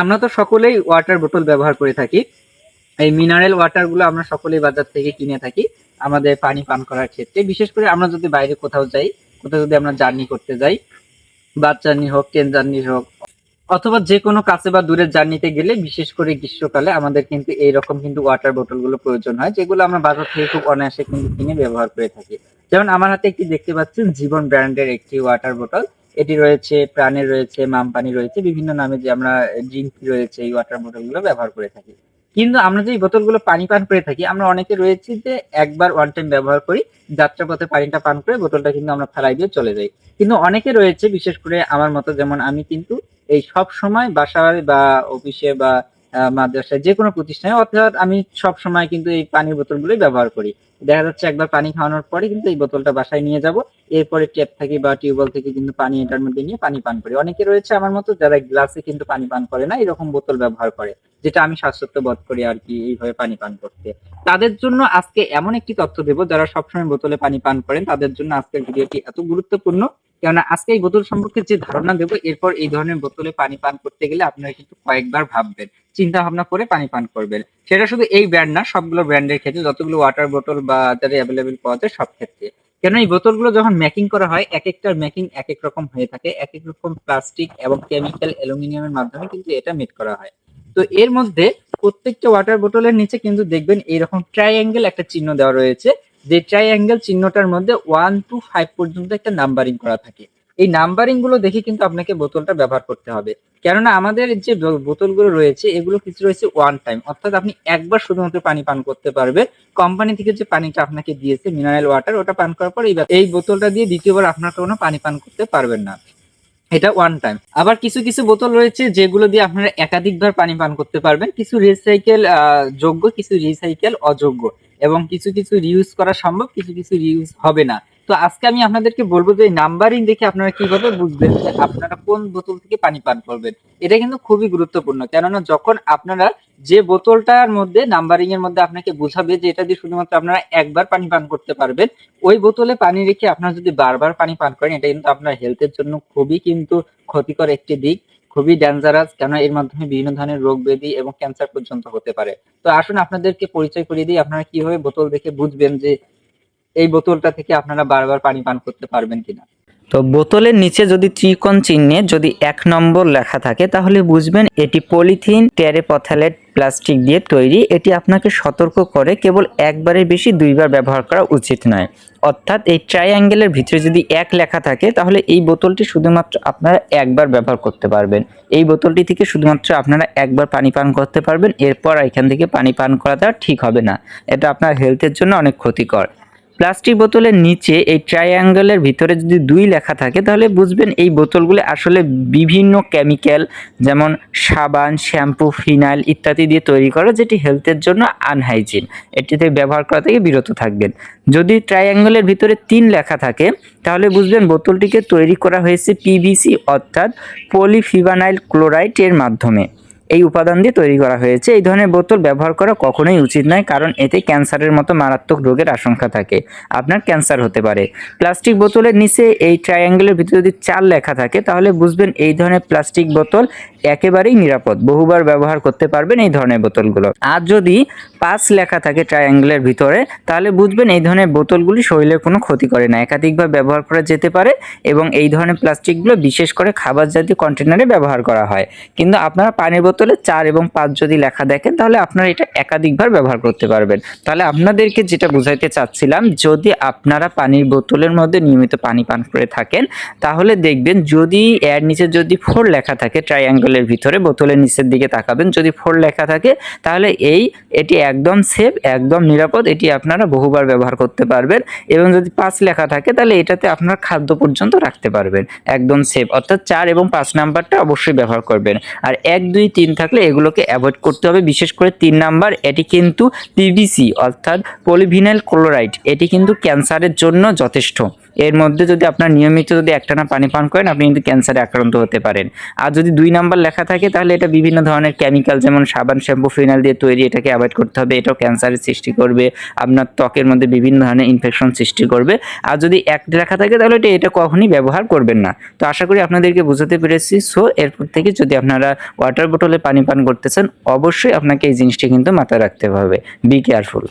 আমরা তো সকলেই ওয়াটার বোতল ব্যবহার করে থাকি। এই মিনারেল ওয়াটারগুলো আমরা সকলেই বাজার থেকে কিনে থাকি, আমাদের পানি পান করার ক্ষেত্রে। বিশেষ করে আমরা যদি বাইরে কোথাও যাই, কোথাও যদি আমরা জার্নি করতে যাই, বাস জার্নি হোক ট্রেন জার্নি হোক, অথবা যে কোনো কাছে বা দূরের জার্নিতে গেলে, বিশেষ করে গ্রীষ্মকালে আমাদের কিন্তু এইরকম কিন্তু ওয়াটার বোতলগুলো প্রয়োজন হয়, যেগুলো আমরা বাজার থেকে খুব অনায়াসে কিন্তু কিনে ব্যবহার করে থাকি। যেমন আমার হাতে একটি দেখতে পাচ্ছেন জীবন ব্র্যান্ডের একটি ওয়াটার বোতল এটি রয়েছে, প্রাণের রয়েছে, মামপানি রয়েছে, বিভিন্ন নামে যে আমরা ড্রিঙ্ক রয়েছে, এই ওয়াটার বোতলগুলো ব্যবহার করে থাকি। কিন্তু আমরা যে বোতলগুলো পানি পান করে থাকি, আমরা অনেকে রয়েছি যে একবার ওয়ান টাইম ব্যবহার করি যাত্রা পথে পানিটা পান করে বোতলটা কিন্তু আমরা ফেলাই দিয়ে চলে যাই। কিন্তু অনেকে রয়েছে, বিশেষ করে আমার মতো যেমন আমি কিন্তু এই সব সময় বাসায় বা অফিসে বা মাদ্রাসায় যে কোনো প্রতিষ্ঠানে, অর্থাৎ আমি সব সময় কিন্তু এই পানির বোতলগুলোই ব্যবহার করি। দেখা যাচ্ছে একবার পানি খাওয়ানোর পরে কিন্তু এই বোতলটা বাসায় নিয়ে যাব, এরপরে ট্যাপ থেকে বা টিউবওয়েল থেকে কিন্তু পানি এটার মধ্যে নিয়ে পানি পান করি। অনেকে রয়েছে আমার মতো যারা গ্লাসে কিন্তু পানি পান করে না, এরকম বোতল ব্যবহার করে, যেটা আমি স্বাস্থ্য বোধ করি আর কি এইভাবে পানি পান করতে। তাদের জন্য আজকে এমন একটি তথ্য দেবো, যারা সবসময় বোতলে পানি পান করেন, তাদের জন্য আজকের ভিডিওটি এত গুরুত্বপূর্ণ কেননা আজকে এই বোতল সম্পর্কে যে ধারণা দেবো, এরপর এই ধরনের বোতলে পানি পান করতে গেলে আপনারা কিন্তু কয়েকবার ভাববেন, চিন্তা ভাবনা করে পানি পান করবেন। সেটা শুধু এই ব্র্যান্ড না, সবগুলো ব্র্যান্ডের ক্ষেত্রে যতগুলো ওয়াটার বোতল বা যাদের অ্যাভেলেবেল পাওয়া যায় সব ক্ষেত্রে। কেন এই বোতলগুলো যখন মেকিং করা হয়, এক একটার মেকিং এক এক রকম হয়ে থাকে এক এক রকম প্লাস্টিক এবং কেমিক্যাল অ্যালুমিনিয়ামের মাধ্যমে কিন্তু এটা মেড করা হয়। তো এর মধ্যে প্রত্যেকটা ওয়াটার বোতলের নিচে কিন্তু দেখবেন এইরকম ট্রাইঅ্যাঙ্গেল একটা চিহ্ন দেওয়া রয়েছে। যে ট্রাইঅ্যাঙ্গেল চিহ্নটার মধ্যে ওয়ান টু ফাইভ পর্যন্ত একটা নাম্বারিং করা থাকে। এই নাম্বারিংগুলো দেখে কিন্তু আপনাকে বোতলটা ব্যবহার করতে হবে। কেননা আমাদের যে বোতলগুলো রয়েছে, এগুলো কিছু রয়েছে ওয়ান টাইম অর্থাৎ আপনি একবার শুধুমাত্র পানি পান করতে পারবেন। কোম্পানি থেকে যে পানিটা আপনাকে দিয়েছে মিনারেল ওয়াটার ওটা পান করার পর এই বোতলটা দিয়ে দ্বিতীয়বার আপনার কোনো পানি পান করতে পারবেন না। এটা ওয়ান টাইম আবার কিছু কিছু বোতল রয়েছে যেগুলো দিয়ে আপনারা একাধিকবার পানি পান করতে পারবেন। কিছু রিসাইকেল যোগ্য, কিছু রিসাইকেল অযোগ্য। এবং কিছু কিছু রিউজ করা সম্ভব, কিছু কিছু রিউজ হবে না। তো আজকে আমি আপনাদেরকে বলব যে নাম্বারিং দেখে আপনারা কীভাবে বুঝবেন যে আপনারা কোন বোতল থেকে পানি পান করবেন। এটা কিন্তু খুবই গুরুত্বপূর্ণ। কেননা যখন আপনারা যে বোতলটার মধ্যে নাম্বারিং এর মধ্যে আপনাকে বোঝাবে যে এটা দিয়ে শুধুমাত্র আপনারা একবার পানি পান করতে পারবেন, ওই বোতলে পানি রেখে আপনারা যদি বারবার পানি পান করেন, এটা কিন্তু আপনার হেলথের জন্য খুবই কিন্তু ক্ষতিকর একটি দিক। খুবই ডেঞ্জারাস কেন এর মাধ্যমে বিভিন্ন ধরনের রোগ ব্যাধি এবং ক্যান্সার পর্যন্ত হতে পারে। তো আসুন আপনাদেরকে পরিচয় করিয়ে দিই, আপনারা কীভাবে বোতল দেখে বুঝবেন যে এই বোতলটা থেকে আপনারা বারবার পানি পান করতে পারবেন কিনা। তো বোতলের নিচে যদি ত্রিকোণ চিহ্নে যদি এক নম্বর লেখা থাকে, তাহলে বুঝবেন এটি পলিথিন টেরেপথ্যালেট প্লাস্টিক দিয়ে তৈরি। এটি আপনাকে সতর্ক করে কেবল একবারের বেশি দুইবার ব্যবহার করা উচিত নয়। অর্থাৎ এই ট্রাইঅ্যাঙ্গেলের ভিতরে যদি এক লেখা থাকে, তাহলে এই বোতলটি শুধুমাত্র আপনারা একবার ব্যবহার করতে পারবেন। এই বোতলটি থেকে শুধুমাত্র আপনারা একবার পানি পান করতে পারবেন। এরপর এখান থেকে পানি পান করাটা ঠিক হবে না। এটা আপনার হেলথের জন্য অনেক ক্ষতিকর। প্লাস্টিক বোতলের নিচে এই ট্রাইঅ্যাঙ্গেলের ভিতরে যদি দুই লেখা থাকে, তাহলে বুঝবেন এই বোতলগুলো আসলে বিভিন্ন কেমিক্যাল যেমন সাবান, শ্যাম্পু, ফিনাইল ইত্যাদি দিয়ে তৈরি করা, যেটি হেলথের জন্য আনহাইজিন এটিতে ব্যবহার করা থেকে বিরত থাকবেন। যদি ট্রাইঅ্যাঙ্গেলের ভিতরে তিন লেখা থাকে, তাহলে বুঝবেন বোতলটিকে তৈরি করা হয়েছে পিভিসি অর্থাৎ পলিফিভানাইল ক্লোরাইড এর মাধ্যমে। এই উপাদান দিয়ে তৈরি করা হয়েছে। এই ধরনের বোতল ব্যবহার করা কখনোই উচিত নয়, কারণ এতে ক্যান্সারের মতো মারাত্মক রোগের আশঙ্কা থাকে। আপনার ক্যান্সার হতে পারে। প্লাস্টিক বোতলের নিচে এই ট্রায়াঙ্গেলের ভিতরে যদি চার লেখা থাকে, তাহলে বুঝবেন এই ধরনের প্লাস্টিক বোতল একেবারেই নিরাপদ। বহুবার ব্যবহার করতে পারবেন এই ধরনের বোতলগুলো। আর যদি পাঁচ লেখা থাকে ট্রায়াঙ্গেলের ভিতরে, তাহলে বুঝবেন এই ধরনের বোতলগুলি শরীরের কোনো ক্ষতি করে না। একাধিকবার ব্যবহার করা যেতে পারে এবং এই ধরনের প্লাস্টিকগুলো বিশেষ করে খাবার জাতীয় কন্টেনারে ব্যবহার করা হয়। কিন্তু আপনারা পানির বোতলে চার এবং পাঁচ যদি লেখা দেখেন, তাহলে আপনারা এটা একাধিকবার ব্যবহার করতে পারবেন। তাহলে আপনাদেরকে যেটা বুঝাইতে চাচ্ছিলাম, যদি আপনারা পানির বোতলের মধ্যে নিয়মিত পানি পান করে থাকেন, তাহলে দেখবেন যদি এর নিচে যদি ফোর লেখা থাকে ট্রাইঅ্যাঙ্গেলের ভিতরে বোতলের নিচের দিকে তাকাবেন, যদি ফোর লেখা থাকে, তাহলে এই, এটি একদম সেফ একদম নিরাপদ, এটি আপনারা বহুবার ব্যবহার করতে পারবেন। এবং যদি পাঁচ লেখা থাকে, তাহলে এটাতে আপনার খাদ্য পর্যন্ত রাখতে পারবেন। একদম সেফ অর্থাৎ চার এবং পাঁচ নাম্বারটা অবশ্যই ব্যবহার করবেন। আর এক, দুই, তিন থাকলে এগুলোকে অ্যাভয়েড করতে হবে। বিশেষ করে তিন নাম্বার, এটি কিন্তু পিভিসি অর্থাৎ পলিভিনাইল ক্লোরাইড এটি কিন্তু ক্যান্সারের জন্য যথেষ্ট। এর মধ্যে যদি আপনার নিয়মিত যদি একটানা পানি পান করেন, আপনি কিন্তু ক্যান্সারে আক্রান্ত হতে পারেন। আর যদি দুই নাম্বার লেখা থাকে, তাহলে এটা বিভিন্ন ধরনের কেমিক্যাল যেমন সাবান শ্যাম্পু ফিনাল দিয়ে তৈরি এটাকে অ্যাভয়েড করতে হবে। এটাও ক্যান্সারের সৃষ্টি করবে, আপনার ত্বকের মধ্যে বিভিন্ন ধরনের ইনফেকশন সৃষ্টি করবে। আর যদি এক লেখা থাকে, তাহলে এটা এটা কখনই ব্যবহার করবেন না। তো আশা করি আপনাদেরকে বোঝাতে পেরেছি। সো এরপর থেকে যদি আপনারা ওয়াটার বোতলে পানি পান করতেছেন অবশ্যই আপনাকে এই জিনিসটি কিন্তু মাথায় রাখতে হবে। Be careful